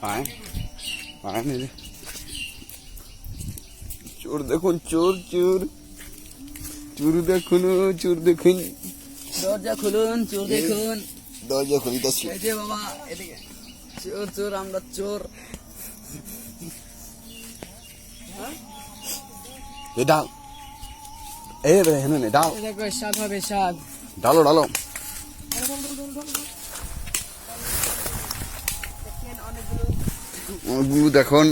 phải phải này đi চোর দেখুন চোর চোর। চোর দেখুন চোর দেখুন। দরজা খুলুন চোর দেখুন। দরজা খুলিতেছি। এই যে বাবা এদিকে। চোর চোর আমরা চোর। এ ডাল। এ রে হেন নে ডাল। দেখো স্বাদ হবে স্বাদ ডালো ডালো। দেখুন।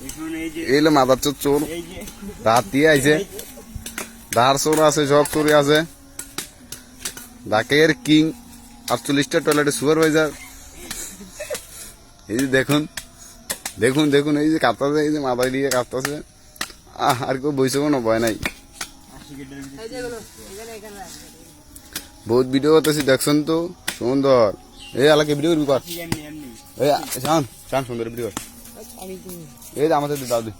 দেখুন এই যে এলো মাদার চোর চোর। এই যে রাত দিয়ে আইছে। ধার চোর আছে, সব চোরই আছে। ডাকের কিং আটচল্লিশটা টয়লেটে সুপারভাইজার এই যে দেখুন দেখুন দেখুন, এই যে কাঁপতাছে, এই যে মাথায় দিয়ে কাঁপতাছে। আহ, আর কেউ বইছে কোনো ভয় নাই। বহুত ভিডিও করতেছি, দেখছেন তো? সুন্দর। এই এলাকায় ভিডিও করবি কর। এই, শান শান, সুন্দর ভিডিও কর। এই আমাদের তুমি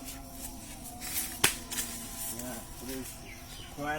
এই যে আমাদের দাদু খোয়া